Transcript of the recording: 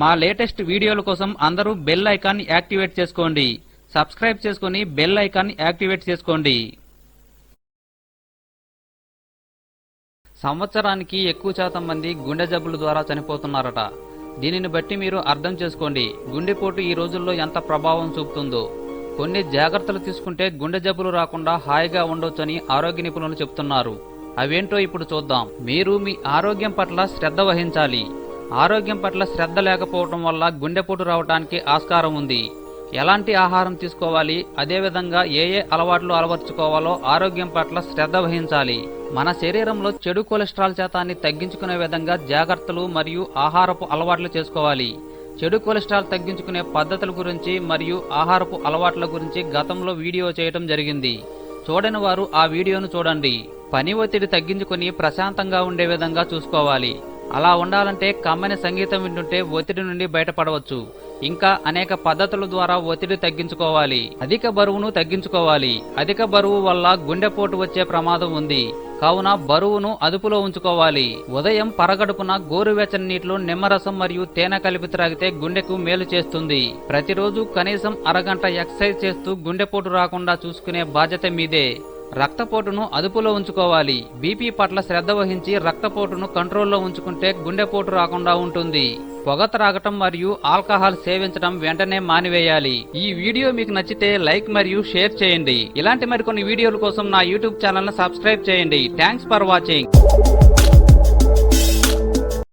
మా లేటెస్ట్ వీడియోల కోసం అందరూ బెల్ ఐకాన్ యాక్టివేట్ చేసుకోండి. సబ్స్క్రైబ్ చేసుకుని బెల్ ఐకాన్ యాక్టివేట్ చేసుకోండి. సంవత్సరానికి ఎక్కువ శాతం మంది గుండె జబ్బుల ద్వారా చనిపోతున్నారట. దీనిని బట్టి మీరు అర్థం చేసుకోండి. గుండెపోటు ఈ రోజుల్లో ఎంత ప్రభావం చూపుతుందో. కొన్ని జాగ్రత్తలు తీసుకుంటే గుండె జబ్బులు రాకుండా హాయిగా ఉండొచ్చని ఆరోగ్య నిపుణులు చెప్తున్నారు. అవేంటో ఇప్పుడు చూద్దాం. మీరు మీ ఆరోగ్యం పట్ల శ్రద్ధ వహించాలి. ఆరోగ్యం పట్ల శ్రద్ధ లేకపోవడం వల్ల గుండెపోటు రావడానికి ఆస్కారం ఉంది. ఎలాంటి ఆహారం తీసుకోవాలి? అదేవిధంగా ఏ ఏ అలవాట్లు అలవర్చుకోవాలో ఆరోగ్యం పట్ల శ్రద్ధ వహించాలి. మన శరీరంలో చెడు కొలెస్ట్రాల్ శాతాన్ని తగ్గించుకునే విధంగా జాగ్రత్తలు మరియు ఆహారపు అలవాట్లు చేసుకోవాలి. చెడు కొలెస్ట్రాల్ తగ్గించుకునే పద్ధతుల గురించి మరియు ఆహారపు అలవాట్ల గురించి గతంలో వీడియో చేయటం జరిగింది. చూడని వారు ఆ వీడియోను చూడండి. పని ఒత్తిడి తగ్గించుకుని ప్రశాంతంగా ఉండే విధంగా చూసుకోవాలి. అలా ఉండాలంటే కమ్మని సంగీతం వింటుంటే ఒత్తిడి నుండి బయటపడవచ్చు. ఇంకా అనేక పద్ధతుల ద్వారా ఒత్తిడి తగ్గించుకోవాలి. అధిక బరువును తగ్గించుకోవాలి. అధిక బరువు వల్ల గుండెపోటు వచ్చే ప్రమాదం ఉంది. కావున బరువును అదుపులో ఉంచుకోవాలి. ఉదయం పరగడుపున గోరువెచ్చని నీటిలో నిమ్మరసం మరియు తేనె కలిపి త్రాగితే గుండెకు మేలు చేస్తుంది. ప్రతిరోజు కనీసం అరగంట ఎక్సర్సైజ్ చేస్తూ గుండెపోటు రాకుండా చూసుకునే బాధ్యత మీదే. రక్తపోటును అదుపులో ఉంచుకోవాలి. బీపీ పట్ల శ్రద్ధ వహించి రక్తపోటును కంట్రోల్లో ఉంచుకుంటే గుండెపోటు రాకుండా ఉంటుంది. పొగ త్రాగటం మరియు ఆల్కహాల్ సేవించడం వెంటనే మానివేయాలి. ఈ వీడియో మీకు నచ్చితే లైక్ మరియు షేర్ చేయండి. ఇలాంటి మరికొన్ని వీడియోల కోసం నా యూట్యూబ్ ఛానల్ సబ్స్క్రైబ్ చేయండి. Thanks for watching.